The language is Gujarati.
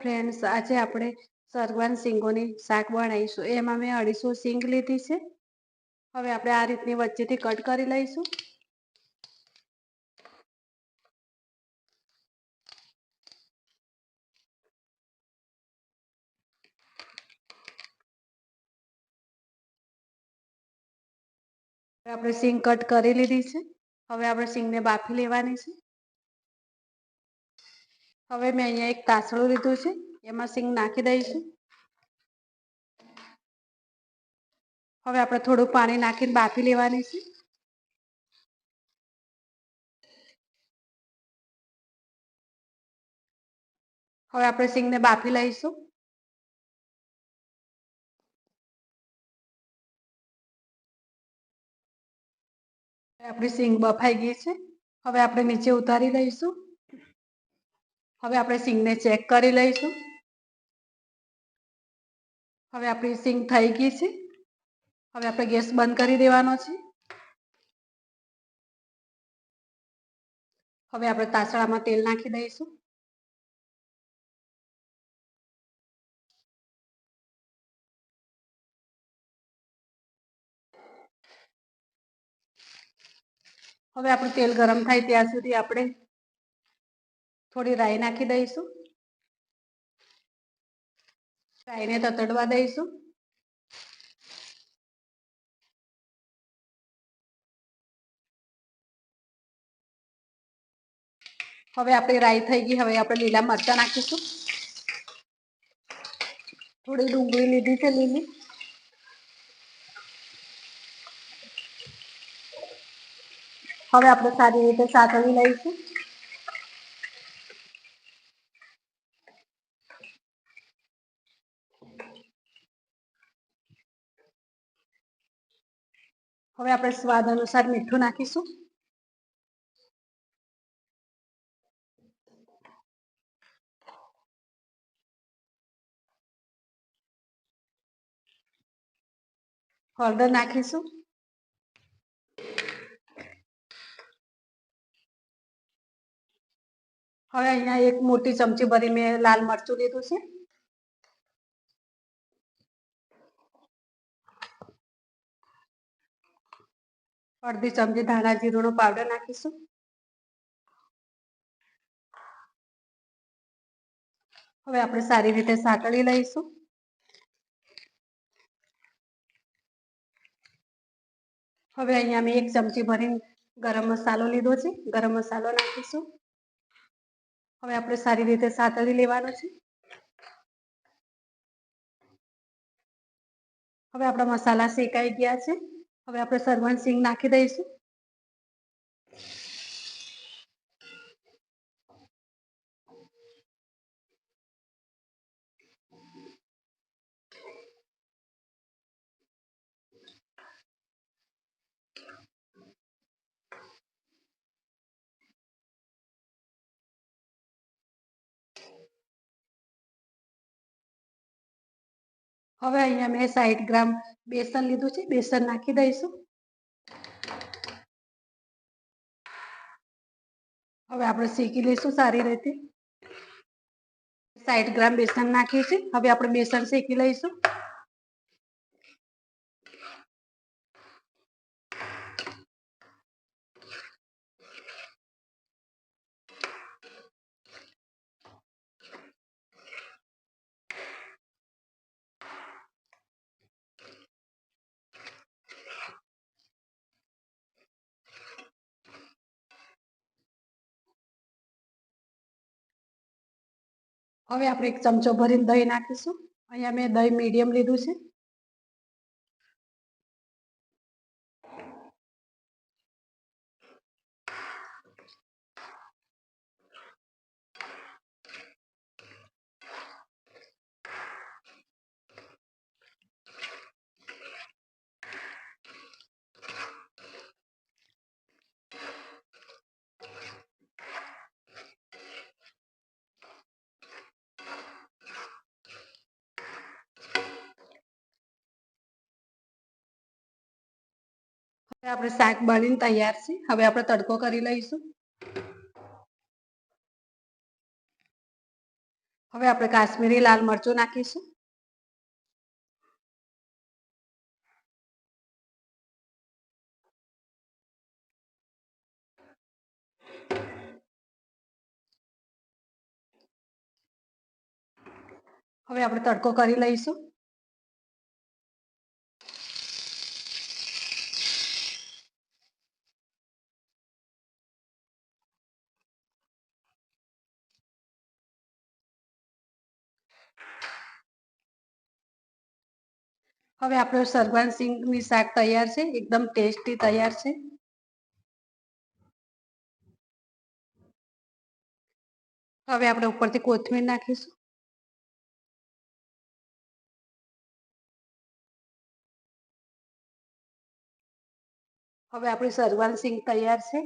ફ્રેન્ડ્સ આજે આપણે સરવાન સિંગોની શાક બનાવીશું. એમાં મેં અઢીસો સિંગ લીધી છે. હવે આપણે આ રીતની વચ્ચેથી કટ કરી લઈશું. આપણે સિંગ કટ કરી લીધી છે. હવે આપણે સિંગને બાફી લેવાની છે. હવે મેં અહીંયા એક તાસળું લીધું છે, એમાં સિંગ નાખી દઈશું. હવે આપણે થોડું પાણી નાખીને બાફી લેવાની છે. હવે આપણે સિંગને બાફી લઈશું. આપણી સિંગ બફાઈ ગઈ છે. હવે આપણે નીચે ઉતારી લઈશું હવે આપણે સિંગને ચેક કરી લઈશું. હવે આપણી સિંગ થઈ ગઈ છે. હવે આપણે ગેસ બંધ કરી દેવાનો છે. હવે આપણે તાસળામાં તેલ નાખી દઈશું. હવે આપણું તેલ ગરમ થાય ત્યાં સુધી આપણે થોડી રાઈ નાખી દઈશું. રાઈને તતડવા દઈશું. હવે આપણી રાઈ થઈ ગઈ, હવે આપણે લીલા મરચા નાખીશું. થોડી ડુંગળી લીધી છે લીલી. હવે આપણે સારી રીતે સાતળી લઈશું. હવે આપણે સ્વાદ અનુસાર મીઠું નાખીશું. હળદર નાખીશું. હવે અહીંયા એક મોટી ચમચી ભરી મેં લાલ મરચું લીધું છે. અડધી ચમચી ધાણા જીરુંનો પાવડર નાખીશું. હવે આપણે સારી રીતે સાતળી લઈશું. હવે અહીંયા મેં એક ચમચી ભરીને ગરમ મસાલો લીધો છે. ગરમ મસાલો નાખીશું. હવે આપણે સારી રીતે સાતળી લેવાનો છે. હવે આપણા મસાલા શેકાઈ ગયા છે. હવે આપણે સરવણ સિંગ નાખી દઈશું. હવે અહીંયા મેં સાઈઠ ગ્રામ બેસન લીધું છે, બેસન નાખી દઈશું. હવે આપણે શેકી લઈશું સારી રીતે. સાઈઠ ગ્રામ બેસન નાખીએ છીએ હવે આપણે બેસન શેકી લઈશું. હવે આપણે એક ચમચો ભરીને દહીં નાખીશું. અહીંયા મેં દહીં મીડિયમ લીધું છે. આપણે શાક બનીને તૈયાર છે. હવે આપણે તડકો કરી લઈશું. હવે આપણે કાશ્મીરી લાલ મરચું નાખીશું. હવે આપણે તડકો કરી લઈશું. હવે આપણો સરગવાન સિંગની શાક તૈયાર છે, એકદમ ટેસ્ટી તૈયાર છે. હવે આપણે ઉપરથી કોથમીર નાખીશું. હવે આપણી સરગવાન સિંગ તૈયાર છે.